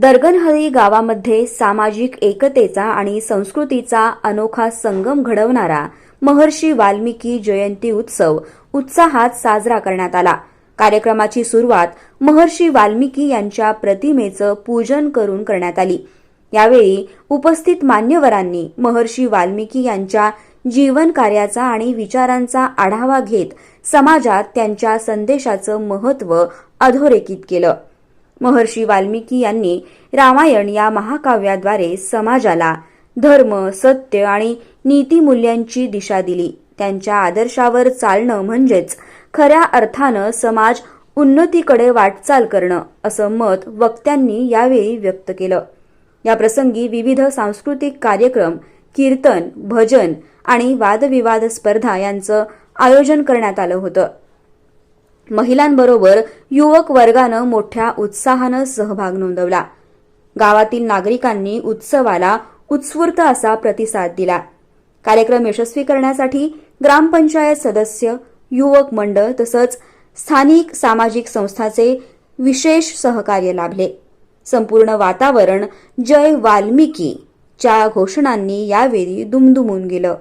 दर्गनहळी गावामध्ये सामाजिक एकतेचा आणि संस्कृतीचा अनोखा संगम घडवणारा महर्षी वाल्मिकी जयंती उत्सव उत्साहात साजरा करण्यात आला. कार्यक्रमाची सुरुवात महर्षी वाल्मिकी यांच्या प्रतिमेचं पूजन करून करण्यात आली. यावेळी उपस्थित मान्यवरांनी महर्षी वाल्मिकी यांच्या जीवन कार्याचा आणि विचारांचा आढावा घेत समाजात त्यांच्या संदेशाचं महत्त्व अधोरेखित केलं. महर्षी वाल्मिकी यांनी रामायण या महाकाव्याद्वारे समाजाला धर्म सत्य आणि नीतीमूल्यांची दिशा दिली. त्यांच्या आदर्शावर चालणं म्हणजेच खऱ्या अर्थानं समाज उन्नतीकडे वाटचाल करणं असं मत वक्त्यांनी यावेळी व्यक्त केलं. या प्रसंगी विविध सांस्कृतिक कार्यक्रम कीर्तन भजन आणि वादविवाद स्पर्धा यांचं आयोजन करण्यात आलं होतं. महिलांबरोबर युवक वर्गानं मोठ्या उत्साहानं सहभाग नोंदवला. गावातील नागरिकांनी उत्सवाला उत्स्फूर्त असा प्रतिसाद दिला. कार्यक्रम यशस्वी करण्यासाठी ग्रामपंचायत सदस्य युवक मंडळ तसंच स्थानिक सामाजिक संस्थाचे विशेष सहकार्य लाभले. संपूर्ण वातावरण जय वाल्मिकी च्या घोषणांनी यावेळी दुमदुमून गेलं.